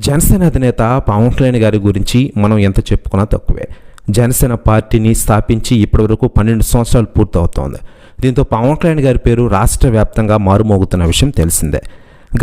జనసేన అధినేత పవన్ కళ్యాణ్ గారి గురించి మనం ఎంత చెప్పుకున్నా తక్కువే. జనసేన పార్టీని స్థాపించి ఇప్పటివరకు పన్నెండు సంవత్సరాలు పూర్తవుతోంది. దీంతో పవన్ కళ్యాణ్ గారి పేరు రాష్ట్ర వ్యాప్తంగా మారుమోగుతున్న విషయం తెలిసిందే.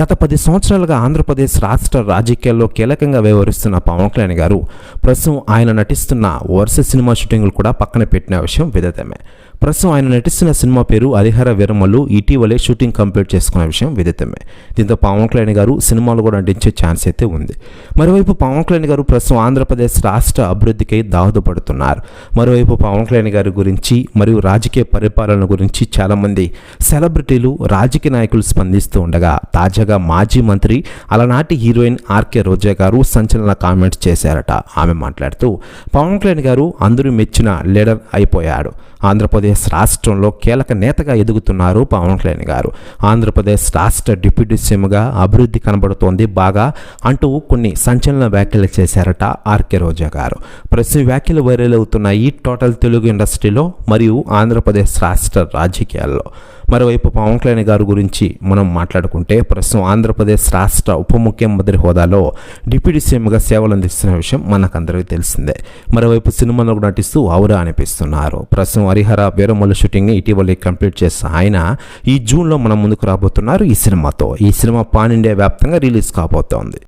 గత పది సంవత్సరాలుగా ఆంధ్రప్రదేశ్ రాష్ట్ర రాజకీయాల్లో కీలకంగా వ్యవహరిస్తున్న పవన్ కళ్యాణ్ గారు ప్రస్తుతం ఆయన నటిస్తున్న వరుస సినిమా షూటింగ్లు కూడా పక్కన పెట్టిన విషయం విదితమే. ప్రస్తుతం ఆయన నటిస్తున్న సినిమా పేరు హరిహర విరమలు ఇటీవలే షూటింగ్ కంప్లీట్ చేసుకున్న విషయం విదితమే. దీంతో పవన్ కళ్యాణ్ గారు సినిమాలు కూడా నటించే ఛాన్స్ అయితే ఉంది. మరోవైపు పవన్ కళ్యాణ్ గారు ప్రస్తుతం ఆంధ్రప్రదేశ్ రాష్ట్ర అభివృద్ధికై దాహదపడుతున్నారు మరోవైపు పవన్ కళ్యాణ్ గారి గురించి మరియు రాజకీయ పరిపాలన గురించి చాలామంది సెలబ్రిటీలు రాజకీయ నాయకులు స్పందిస్తూ ఉండగా తాజాగా మాజీ మంత్రి అలనాటి హీరోయిన్ ఆర్కే రోజా గారు సంచలన కామెంట్స్ చేశారట. ఆమె మాట్లాడుతూ పవన్ కళ్యాణ్ గారు అందరూ మెచ్చిన లీడర్ అయిపోయాడు. ఆంధ్రప్రదేశ్ రాష్ట్రంలో కీలక నేతగా ఎదుగుతున్నారు పవన్ కళ్యాణ్ గారు. ఆంధ్రప్రదేశ్ రాష్ట్ర డిప్యూటీ సీఎంగా అభివృద్ధి కనబడుతోంది బాగా అంటూ కొన్ని సంచలన వ్యాఖ్యలు చేశారట ఆర్కే రోజా గారు. ప్రస్తుతం వ్యాఖ్యలు వైరల్ అవుతున్నాయి టోటల్ తెలుగు ఇండస్ట్రీలో మరియు ఆంధ్రప్రదేశ్ రాష్ట్ర రాజకీయాల్లో. మరోవైపు పవన్ కళ్యాణ్ గారి గురించి మనం మాట్లాడుకుంటే ప్రస్తుతం ఆంధ్రప్రదేశ్ రాష్ట్ర ఉప ముఖ్యమంత్రి హోదాలో డిప్యూటీ సీఎంగా సేవలు అందిస్తున్న విషయం మనకందరికీ తెలిసిందే. మరోవైపు సినిమాలో నటిస్తూ ఔరా అనిపిస్తున్నారు. ప్రస్తుతం హరిహర వీరమల్లు షూటింగ్ ఇటీవలే కంప్లీట్ చేసిన ఆయన ఈ జూన్లో మనం ముందుకు రాబోతున్నారు ఈ సినిమాతో. ఈ సినిమా పాన్ ఇండియా వ్యాప్తంగా రిలీజ్ కాబోతోంది.